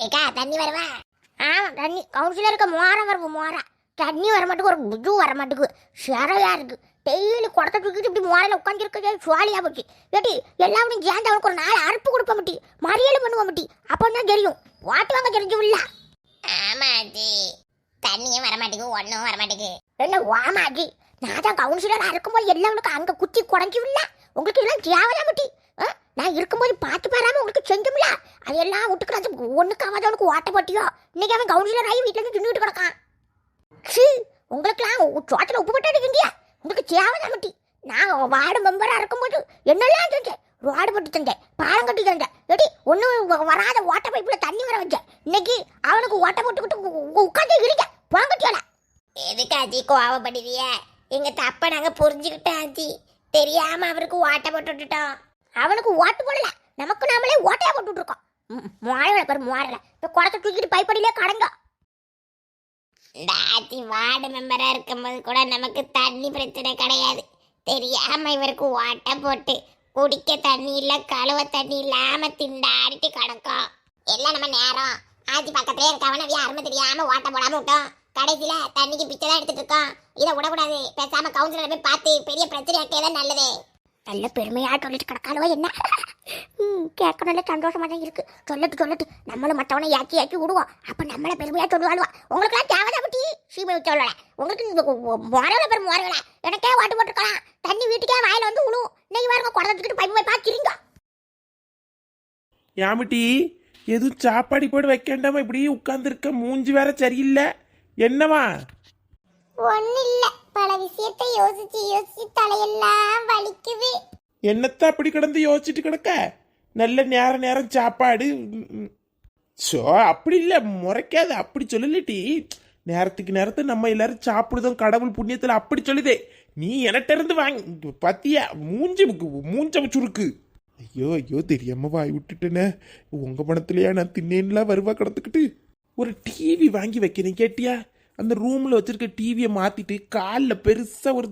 ஏக்கா தண்ணி வருவா ஆமா தண்ணி. கவுன்சிலருக்கு மோரம் வரும் மோரம் தண்ணி வர மாட்டேங்குது ஒரு புது வர மாட்டேங்குது சிறையா இருக்கு. டெய்லி குடத்தை தூக்கிட்டு இப்படி மோரையில் உட்காந்துருக்கதே சுவாலியா போச்சு. ஏட்டி எல்லாரும் சேர்ந்து அவனுக்கு ஒரு நாலு அறுப்பு கொடுப்ப மாட்டி மறியல் பண்ணுவ மாட்டி அப்போ தான் தெரியும் வாட்டுவாங்க தெரிஞ்சு இல்ல ஆமா ஆச்சி தண்ணியும் வர மாட்டேங்குது ஒன்றும் வர மாட்டேங்குது என்ன வாமாஜி நான் தான் கவுன்சிலராக இருக்கும்போது எல்லாருக்கும் அங்கே குத்தி குடஞ்சி இல்ல உங்களுக்கு எல்லாம் தேவையா மாட்டி? நான் இருக்கும்போது பார்த்து பாராம உங்களுக்கு செஞ்சோம்ல. அதெல்லாம் விட்டுக்கிறாச்சு ஒன்றுக்காவது அவனுக்கு ஓட்ட போட்டியோ? இன்னைக்கு அவன் கவுன்சிலர் ஆகி வீட்டில் இருந்து தின்னுட்டு கிடக்கான். சி உங்களுக்குலாம் சோத்தில் உப்பு போட்டு அடிக்கிறியா உங்களுக்கு தேவைதான் மட்டி நான் வார்டு மெம்பராக இருக்கும்போது என்னெல்லாம் செஞ்சேன்? ரோடு போட்டு தந்தேன் பாலம் கட்டி தந்தேன் ஏடி ஒன்றும் வராத ஓட்ட பைப்பில் தண்ணி வர வச்சேன். இன்னைக்கு அவனுக்கு ஓட்ட போட்டுக்கிட்டு உட்காந்து இருக்க. போங்கட்டியோட எதுக்கு அஜி கோவப்படுவிய எங்கள் தப்பை நாங்கள் புரிஞ்சுக்கிட்டோம் அஜி. தெரியாமல் அவருக்கு ஓட்ட போட்டு விட்டுட்டோம். அவனுக்கு ஓட்டு போடல. நமக்கு நாமளே ஓட்டையா போட்டுட்டு இருக்கோம் மாறல பாரு மாறல இந்த குடத்தை தூக்கிட்டு பைப்படியிலே கடங்க. இந்த வார்டு மெம்பரா இருக்கும்போது கூட நமக்கு தண்ணி பிரச்சனை கிடையாது. தெரியாம இவருக்கு ஓட்டை போட்டு குடிக்க தண்ணி இல்ல கழுவ தண்ணி இல்லாம திண்டாடிட்டு கிடக்கும். எல்லாம் நம்ம நேரம். ஆச்சி பக்கத்துலயே இருக்கவன யாருமே தெரியாம ஓட்டை போடாம விட்டோம். கடைசியில தண்ணிக்கு பிச்சை தான் எடுத்துட்டு இருக்கோம். இதை விடக்கூடாது. பேசாம கவுன்சிலர் போய் பார்த்து பெரிய பிரச்சனை ஆக்கியதான் நல்லது. நல்ல பெருமையாக சொல்லிட்டு கிடக்காளோ என்ன? ம் கேட்கணும்ல சந்தோஷமாக தான் இருக்கு. சொல்லட்டு சொல்லட்டு. நம்மளும் மற்றவனை யாக்கி யாக்கி விடுவோம். அப்போ நம்மளை பெருமையாக சொல்லுவாளுவா. உங்களுக்குலாம் தேவைதான் பட்டி சீமை சொல்லல உங்களுக்கு முறையில பெரும் முறையில எனக்கே வாட்டு போட்டுருக்கலாம். தண்ணி வீட்டுக்கே வாயில வந்து விழுவும் இன்னைக்கு வாருங்க குடத்துக்கிட்டு பைப்பு போய் பார்க்கிறீங்க யாமிட்டி எதுவும் சாப்பாடு போட்டு வைக்கண்டாம? இப்படி உட்காந்துருக்க மூஞ்சி வேற சரியில்லை. என்னவா? ஒண்ணு இல்ல பல விஷயத்தை யோசிச்சு யோசிச்சு தலையெல்லாம் வலிக்குது. என்னத்த அப்படி கிடந்து யோசிச்சுட்டு கிடக்க? நல்ல நேர நேரம் சாப்பாடு. சோ அப்படி இல்லை. முறைக்காது. அப்படி சொல்லலட்டி நேரத்துக்கு நேரத்தை நம்ம எல்லாரும் சாப்பிடுதோம் கடவுள் புண்ணியத்தில் அப்படி சொல்லுதே. நீ என்கிட்ட இருந்து வாங்கி பத்தியா? மூஞ்சி மூஞ்ச சுருக்கு. ஐயோ ஐயோ தெரியாம வாய் விட்டுட்டேனே. உங்க பணத்துலயா நான் தின்னேன்லாம் வருவா கிடந்துக்கிட்டு. ஒரு டிவி வாங்கி வைக்கிறேன் கேட்டியா? அந்த ரூம்ல வச்சிருக்க டிவியை மாத்திட்டு காலில் பெருசா ஒரு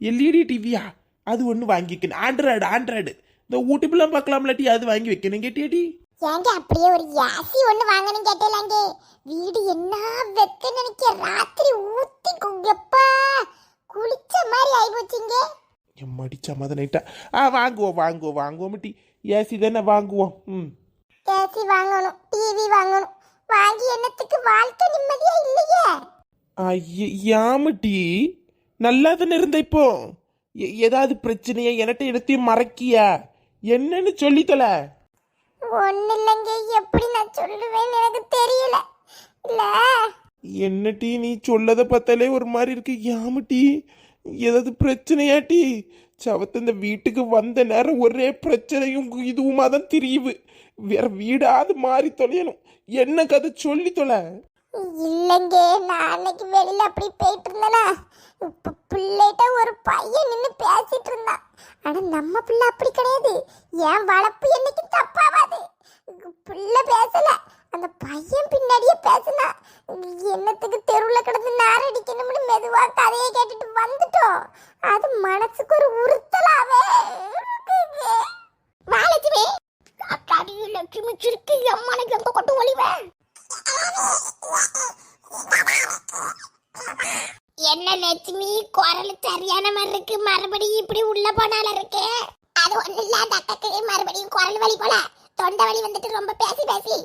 எல்இடி டிவியா அது ஒன்று வாங்கிக்கணும். ஆண்ட்ராய்டு ஆண்ட்ராய்டு இந்த யூடியூப்லாம் பார்க்கலாம்ல டி அது வாங்கி வைக்கணும் கேட்டியாடி ஏங்க அப்படியே ஒரு யாசி ஒண்ணு வாங்கணும் கேட்டேலாங்க. வீடு என்ன வெக்க நினைக்க ராத்திரி ஊத்தி எப்பா குளிச்ச மாதிரி ஆயிப்போச்சுங்க. எம்மாடி சமாதானிட்டா ஆ வாங்குவோம் வாங்குவோம் வாங்குவோம் டி. ஏசி தானே வாங்குவோம். ம். ஏசி வாங்கணும் டிவி வாங்கணும். வாங்கி என்னத்துக்கு வாழ்க்கை நிம்மதியா இல்லையே? யாமட்டி நல்லா தானே இருந்த இப்போ? ஏதாவது பிரச்சனையா? என்கிட்ட இடத்தையும் மறக்கியா? என்னன்னு சொல்லித்தல ஒண்ணு இல்லைங்க எப்படி நான் சொல்லுவேன்னு எனக்கு தெரியல. இல்ல. என்னட்டி நீ சொல்லதை பார்த்தாலே ஒரு மாதிரி இருக்கு. யாமட்டி ஏதாவது பிரச்சனையாட்டி? சவத்த இந்த வீட்டுக்கு வந்த நேரம் ஒரே பிரச்சனையும் இதுவுமா தான் தெரியுது. வேற வீடாவது மாறி தொலையணும். என்ன கதை சொல்லி தொலை? இல்லைங்க நான் அன்னைக்கு வெளியில் அப்படி போயிட்டு இருந்தேனா இப்போ பிள்ளைகிட்ட ஒரு பையன் நின்று பேசிட்டு இருந்தான் ஆனால் நம்ம பிள்ளை அப்படி கிடையாது. என் வளர்ப்பு என்றைக்கும் தப்பாவாது. பிள்ளை பேசலை. அந்த பையன் பின்னாடியே பேசினா என்னத்துக்கு தெருவில் கிடந்து நாரடிக்கணும்னு மெதுவாக கதையை கேட்டுட்டு வந்துட்டோம். அது மனசுக்கு ஒரு உறுத்தலாவே இருக்குங்க. அக்காடி லட்சுமி. சிரிக்கு. அம்மானுக்கு எங்க கொண்டு ஒளிவேன் என்ன லட்சுமி குரல் சரியான மாதிரி இருக்கு. மறுபடியும் இப்படி உள்ள போனால இருக்கு? அது ஒண்ணு இல்ல அந்த அக்காக்கு மறுபடியும் குரல் வலி போல. தொண்டை வலி வந்துட்டு ரொம்ப பேசி பேசி.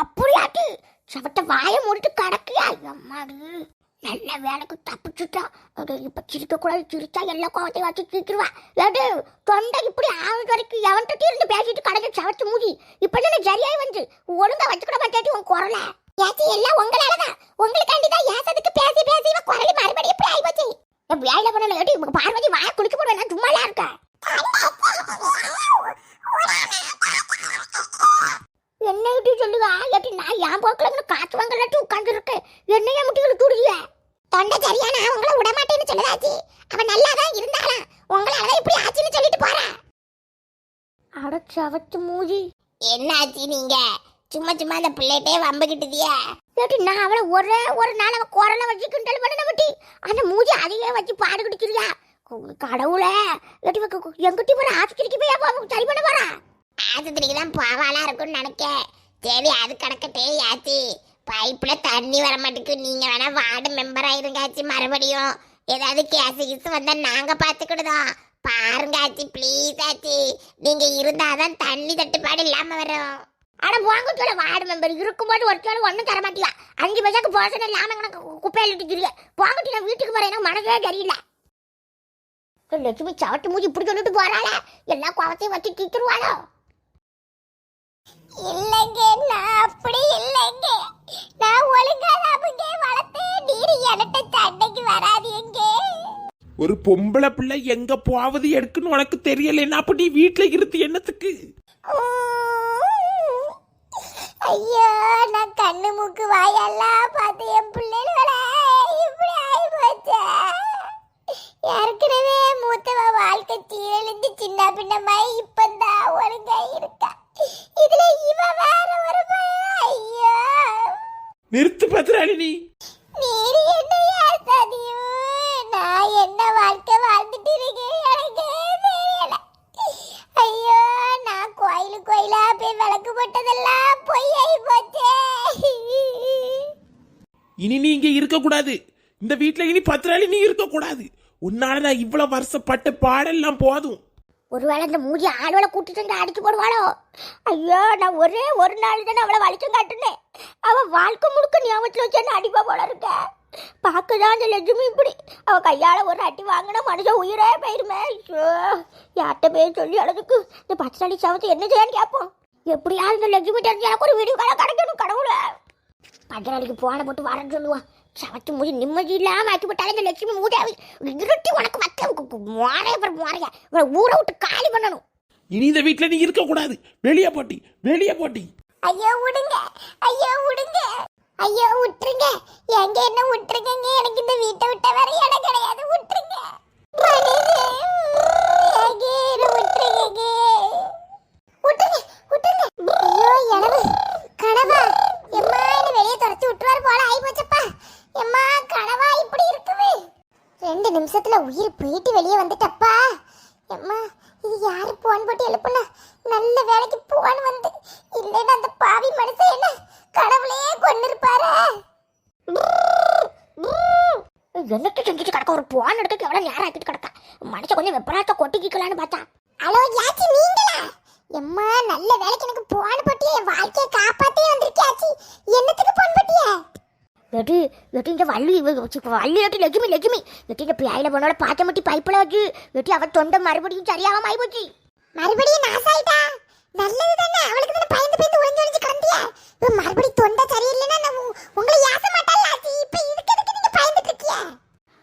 அப்படியாட்டு? சவட்ட வாய மூடிட்டு கிடக்கியா அம்மாடு நல்ல வேலைக்கு தப்பிச்சுட்டான் அது சிரிக்கக்கூடாது சிரிக்க சிரிச்சா எல்லா கோவத்தையும் வச்சு சிரிச்சிருவா. ஏடு தொண்டை இப்படி ஆகுது வரைக்கும் எவன்கிட்ட இருந்து பேசிட்டு கடையில் சவச்சு மூடி. இப்போ தானே சரியாய் வந்து. ஒழுங்கா வச்சுக்கூட மாட்டேட்டி உன் குரலை. ஏசி எல்லாம் உங்களாலதான். உங்களுக்காண்டி தான் ஏசதுக்கு பேசி பேசி இவன் குரல் மறுபடியும் இப்படி ஆகி போச்சு வேலை பண்ணல ஏடி பார்வதி வாய குளிக்க போடுவேன் சும்மாலாம் இருக்க? என்ன இப்படி சொல்லுவா? ஏட்டி நான் என் போக்கில் காற்று வாங்கலாட்டி உட்காந்துருக்கேன் என்னைய முட்டிகள் தொண்டை சரியான உங்களை விட மாட்டேன்னு சொல்லுதாச்சி. அவ நல்லா தான் இருந்தாளா உங்களாலதான் இப்படி ஆச்சுன்னு சொல்லிட்டு போறா. அட சவத்து மூதி என்ன ஆச்சு நீங்க? சும்மா சும்மா அந்த பிள்ளைகிட்டே வம்புகிட்டுதியா. ஏட்டி நான் அவளை ஒரே ஒரு நாள் அவன் குரலை வச்சு கிண்டல் பண்ண மட்டி அந்த மூஞ்சி அதையே வச்சு பாடு குடிக்கிறியா? கடவுளே. ஏட்டி எங்கிட்ட போற ஆஸ்பத்திரிக்கு போய் அப்ப சரி பண்ண போறா? ஆஸ்பத்திரிக்கு தான் பாவாலா இருக்கும்னு நினைக்க சரி அது கிடக்கட்டே ஆச்சி பைப்ல தண்ணி வர மாட்டேங்குது. நீங்க வேணா வார்டு மெம்பர் ஆயிருங்காச்சி மறுபடியும். ஏதாவது கேஸ் கீஸ் வந்தா நாங்க பாத்துக்கிடுதோம். பாருங்க ஆச்சி ப்ளீஸ் ஆச்சி. நீங்க இருந்தாதான் தண்ணி தட்டுப்பாடு இல்லாம வரும். ஆனால் வாங்க சொல்ல வார்டு மெம்பர் இருக்கும்போது ஒரு சொல்ல ஒன்றும் தர மாட்டியா? அஞ்சு பைசாக்கு போசனை இல்லாம எனக்கு குப்பையில் இட்டுக்கிறீங்க வாங்கிட்டு வீட்டுக்கு போறேன். எனக்கு மனசே தெரியல லட்சுமி சவட்டு மூஞ்சி இப்படி சொல்லிட்டு போறாளே. எல்லா குவத்தையும் வச்சு தீத்துருவாளோ? இல்லைங்க நான் அப்படி இல்லைங்க. நான் ஒழுங்கா அவங்க வளர்த்தேன் நீர் என்கிட்ட சண்டைக்கு வராதீங்க. ஒரு பொம்பளை பிள்ளை எங்க போவது எடுக்குன்னு உனக்கு தெரியலன்னா அப்ப நீ வீட்டுல இருந்து என்னத்துக்கு? ஐயோ நான் கண்ணு மூக்கு வாயெல்லாம் பார்த்து என் பிள்ளைகள இப்படி ஆகி போச்சே ஏற்கனவே மூத்தவ வாழ்க்கை சீரழிந்து சின்ன பின்னமாய் இப்பந்தான் ஒழுங்கா இருக்கா இதுல இவ வேற ஒரு பையன் ஐயோ நிறுத்து நீ சதியும் நான் என்ன வாழ்க்கை வாழ்ந்துட்டு இருக்கேன்? எனக்கு தெரியல. ஐயோ நான் கோயிலு கோயிலா போய் விளக்கு போட்டதெல்லாம் பொய் ஆகி போச்சே. இனி நீ இங்க இருக்க கூடாது இந்த வீட்டுல இனி பத்திராளி நீ இருக்க கூடாது உன்னால நான் இவ்வளவு வருஷப்பட்ட பாடெல்லாம் போதும். ஒருவேளை இந்த மூஞ்சி ஆளுவளை கூட்டிட்டு வந்து அடிச்சு போடுவாளோ? ஐயோ நான் ஒரே ஒரு நாள் தானே அவளை வலிச்சம் காட்டுனேன். அவள் வாழ்க்கை முழுக்க ஞாபகத்தில் வச்சு என்ன அடிப்பா போல இருக்க? பார்க்கதான் அந்த லட்சுமி இப்படி. அவள் கையால் ஒரு அட்டி வாங்கினா மனுஷன் உயிரே போயிருமே. ஐயோ யார்கிட்ட போய் சொல்லி அளவுக்கு இந்த பச்சை அடி சவத்தை என்ன செய்யான்னு கேட்போம். எப்படியாவது இந்த லட்சுமி தெரிஞ்சு எனக்கு ஒரு வீடியோ கடை கிடைக்கணும் கடவுளை. பச்சை அடிக்கு போன போட்டு வரேன்னு சொல்லுவான். சவத்து மூடி நிம்மதி இல்லாம ஆக்கி விட்டாலே இந்த லட்சுமி மூதாவி இருட்டி உனக்கு மத்த மாறைய அப்புறம் மாறைய ஊரை விட்டு காலி பண்ணணும் இனி இந்த வீட்டுல நீ இருக்க கூடாது வெளியே போட்டி வெளியே போட்டி ஐயோ விடுங்க ஐயோ விடுங்க ஐயோ விட்டுருங்க எங்க என்ன விட்டுருங்க எனக்கு இந்த வீட்டை விட்ட வேற இடம் கிடையாது விட்டுருங்க விட்டுருங்க விட்டுருங்க ஐயோ எனவு கனவா எம்மா என்ன வெளியே துரத்தி விட்டுவாரு போல ஆகி போச்சப்பா எம்மா கனவா இப்படி இருக்குது ரெண்டு நிமிஷத்துல உயிர் போயிட்டு வெளியே வந்துட்டப்பா. எம்மா இது யாரு போன் போட்டு எழுப்புனா? நல்ல வேலைக்கு போன் வந்து. இல்லைன்னா அந்த பாவி மனுஷன் என்ன? கடவுளையே கொண்டிருப்பாரு இருப்பாரு செஞ்சுட்டு கிடக்க? ஒரு போன் எடுக்க எவ்வளவு நேரம் ஆக்கிட்டு கிடக்கா? மனுஷன் கொஞ்சம் வெப்பராத்த கொட்டிக்கலான்னு பார்த்தா ஹலோ யாச்சி நீங்களா? எம்மா நல்ல வேலைக்கு எனக்கு போன் போட்டு என் வாழ்க்கையை காப்பாத்தே வந்திருக்கியாச்சி. என்னத்துக்கு போன் போட்டியே? வெட்டி வெட்டி இந்த வள்ளி வள்ளி வெட்டி லட்சுமி லட்சுமி வெட்டி இந்த பியாயில போனோட பாத்த மட்டி பைப்பில் வச்சு வெட்டி அவ தொண்டை மறுபடியும் சரியாகாம ஆகி போச்சு மறுபடியும் நாசாயிட்டா நல்லது தானே அவளுக்கு தானே பயந்து பயந்து ஒளிஞ்சு ஒளிஞ்சு கிடந்தியா இப்ப மறுபடியும் தொண்டை சரியில்லைன்னா உ- உங்களை யாச மாட்டாள் இப்ப இதுக்கு எதுக்கு நீங்க பயந்துட்டு இருக்கிய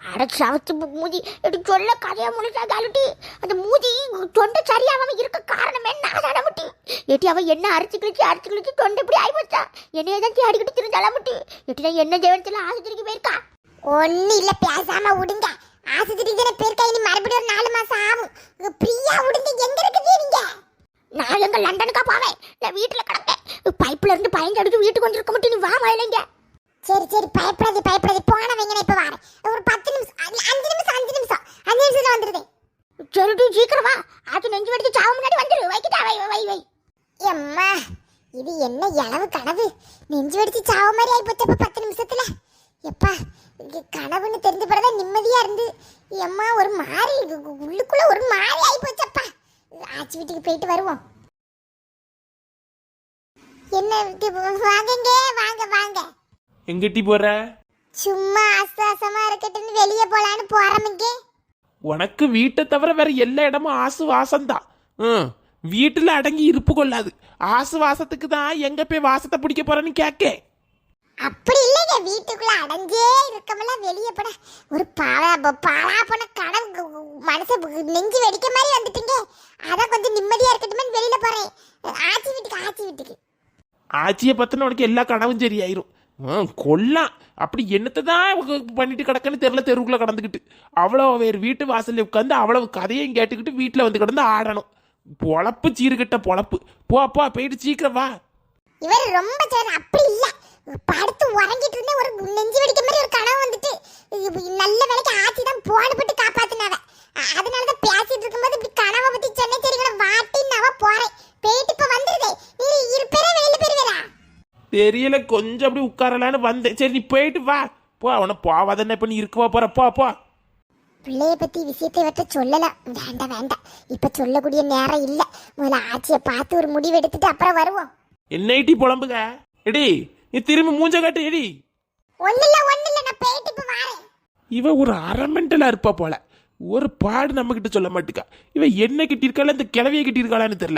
அட சவத்து மு- மூதி எடி சொல்ல கதையா முழுசா காலுட்டி அந்த மூதி தொண்டை சரியாகாம இருக்க காரணமே நான் தட முட்டி எட்டி அவ என்ன அரைச்சு கிழிச்சு அரைச்சு கிழிச்சு தொண்டை இப்படி ஆகி போச்சா? என்னைய தான் தேடிக்கிட்டு திருந்தால முட்டி? எட்டி நான் என்ன ஜெயத்தில் ஆஸ்பத்திரிக்கு போயிருக்கா? ஒண்ணு இல்ல பேசாம விடுங்க ஆஸ்பத்திரிக்கு தானே பேருக்கா இனி மறுபடியும் ஒரு நாலு மாசம் ஆகும். இங்க பிரியா விடுங்க எங்க இருக்குது நீங்க? நான் எங்க லண்டனுக்கா போவேன்? நான் வீட்டுல கிடக்கேன் பைப்ல இருந்து அடிச்சு வீட்டுக்கு வந்திருக்க மட்டும் நீ வா மயிலைங்க சரி சரி பயப்படாது பயப்படாது. போன வைங்க நான் இப்ப வரேன். ஒரு பத்து நிமிஷம் அஞ்சு நிமிஷம் அஞ்சு நிமிஷம். அஞ்சு நிமிஷத்துல வந்துருது சரிடி சீக்கிரம் வா. அது நெஞ்சு வெடிச்சு சாவு முன்னாடி வந்துரு. வைக்கிட்டா வை வை வை. எம்மா இது என்ன இளவு கனவு? நெஞ்சு வெடிச்சு சாவ மாதிரி ஆயிப்போச்சப்ப பத்து நிமிஷத்துல. எப்பா கனவுன்னு தெரிஞ்ச பிறகு நிம்மதியா இருந்து. எம்மா ஒரு மாறி உள்ளுக்குள்ள ஒரு மாறி ஆயிப்போச்சப்பா. ஆச்சி வீட்டுக்கு போயிட்டு வருவோம். என்ன வாங்கங்க வாங்க வாங்க எங்கிட்டி போற? சும்மா ஆசாசமா இருக்கட்டும்னு வெளியே போலான்னு போறோமுங்க உனக்கு வீட்டை தவிர வேற எல்லா இடமும் ஆசு வாசம்தான் ம். வீட்டுல அடங்கி இருப்பு கொள்ளாது. ஆசு வாசத்துக்கு தான் எங்க போய் வாசத்தை பிடிக்க போறேன்னு கேட்க. அப்படி இல்லைங்க. வீட்டுக்குள்ள அடைஞ்சே இருக்கமெல்ல. வெளியே போட ஒரு பாலா பாலா போன கனவு மனசு நெஞ்சு வெடிக்க மாதிரி வந்துட்டீங்க. அதான் கொஞ்சம் நிம்மதியா இருக்கட்டுமே வெளியில போறேன். ஆச்சி வீட்டுக்கு ஆச்சி வீட்டுக்கு. ஆச்சியை பத்தின உனக்கு எல்லா கனவும் சரியாயிரும். கொல்லாம். அப்படி என்னத்தை தான் பண்ணிட்டு கிடக்குன்னு தெரியல தெருவுக்குள்ள கடந்துக்கிட்டு அவ்வளோ வேறு வீட்டு வாசல்ல உட்காந்து அவ்வளவு கதையும் கேட்டுக்கிட்டு வீட்டில் வந்து கிடந்து ஆடணும். பொழப்பு சீருகிட்ட பொழப்பு. போ போ போயிட்டு சீக்கிரம் வா. இவர் ரொம்ப சேர அப்படி இல்ல. படுத்து உறங்கிட்டு இருந்தே ஒரு நெஞ்சு வெடிக்க மாதிரி ஒரு கனவு வந்துட்டு நல்ல வேலைக்கு ஆச்சி தான் போன போட்டு காப்பாத்தினாவ. அ- அதனாலதான் பேசிட்டு இருக்கும்போது இப்படி கனவை பத்தி சொன்னே கூட வாட்டின்னு அவ போறேன். போயிட்டு இப்ப வந்துருதே. நீ இருப்பேரே வெளியில போயிருவேரா தெரியல கொஞ்சம் அப்படி உட்காரலான்னு வந்தேன். சரி நீ போயிட்டு வா. போ அவனை போவாதானே இப்ப நீ இருக்கவா போற? போ போ. பிள்ளைய பத்தி விஷயத்தை விட்டு சொல்லலாம் வேண்டாம் வேண்டாம் இப்ப சொல்லக்கூடிய நேரம் இல்ல. முதல்ல ஆட்சியை பார்த்து ஒரு முடிவு எடுத்துட்டு அப்புறம் வருவோம். என்னைட்டி புலம்புக? எடி நீ திரும்பி மூஞ்ச காட்டு எடி. ஒண்ணுல ஒண்ணுல நான் போயிட்டு இப்ப வாரேன். இவ ஒரு அரை மெண்டலா இருப்பா போல. ஒரு பாடு நம்ம கிட்ட சொல்ல மாட்டுக்கா. இவ என்ன கிட்டிருக்காளா இந்த கிளவிய கிட்டிருக்காளான்னு தெரியல.